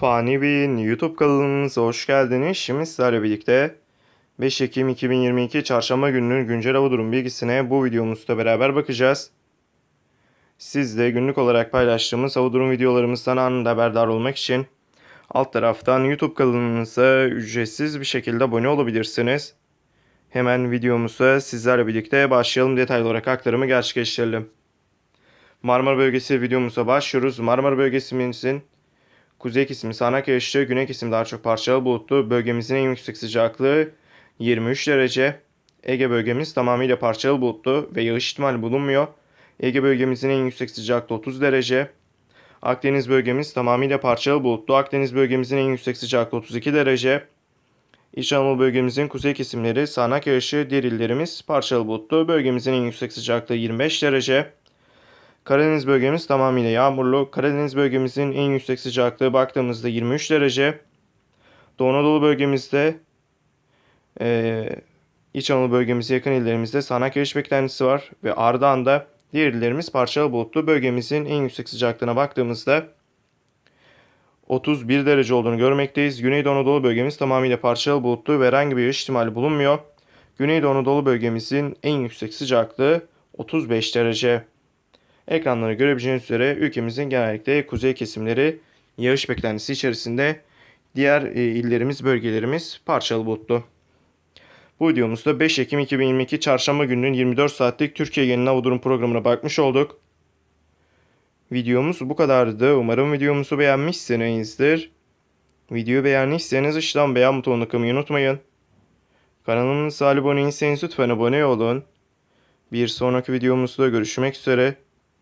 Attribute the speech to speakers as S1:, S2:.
S1: Fani Bey'in YouTube kanalımıza hoş geldiniz. Şimdi sizlerle birlikte 5 Ekim 2022 Çarşamba gününün güncel hava durum bilgisine bu videomuzda beraber bakacağız. Siz de günlük olarak paylaştığımız hava durum videolarımızdan anında haberdar olmak için alt taraftan YouTube kanalımıza ücretsiz bir şekilde abone olabilirsiniz. Hemen videomuza sizlerle birlikte başlayalım detaylı olarak aktarımı gerçekleştirelim. Marmara bölgesi videomuza başlıyoruz. Marmara bölgesimizin kuzey kesimi sağanak yağışlı, güney kesimi daha çok parçalı bulutlu. Bölgemizin en yüksek sıcaklığı 23 derece. Ege bölgemiz tamamıyla parçalı bulutlu ve yağış ihtimali bulunmuyor. Ege bölgemizin en yüksek sıcaklığı 30 derece. Akdeniz bölgemiz tamamıyla parçalı bulutlu. Akdeniz bölgemizin en yüksek sıcaklığı 32 derece. İç Anadolu bölgemizin kuzey kesimleri sağanak yağışlı, diğer illerimiz parçalı bulutlu. Bölgemizin en yüksek sıcaklığı 25 derece. Karadeniz bölgemiz tamamıyla yağmurlu. Karadeniz bölgemizin en yüksek sıcaklığı baktığımızda 23 derece. Doğu Anadolu bölgemizde eee İç Anadolu bölgemize yakın illerimizde sağanak yağış beklentisi var ve ardından da diğer illerimiz parçalı bulutlu. Bölgemizin en yüksek sıcaklığına baktığımızda 31 derece olduğunu görmekteyiz. Güneydoğu Anadolu bölgemiz tamamıyla parçalı bulutlu ve herhangi bir yağış ihtimali bulunmuyor. Güneydoğu Anadolu bölgemizin en yüksek sıcaklığı 35 derece. Ekranları görebileceğiniz üzere ülkemizin genellikle kuzey kesimleri yağış beklentisi içerisinde. Diğer e, illerimiz, bölgelerimiz parçalı bulutlu. Bu videomuzda 5 Ekim 2022 Çarşamba gününün 24 saatlik Türkiye genel hava durum programına bakmış olduk. Videomuz bu kadardı. Umarım videomuzu beğenmişsinizdir. Videoyu beğendiyseniz aşağıdan beğen butonuna tıklamayı unutmayın. Kanalımıza abone değilseniz lütfen abone olun. Bir sonraki videomuzda görüşmek üzere.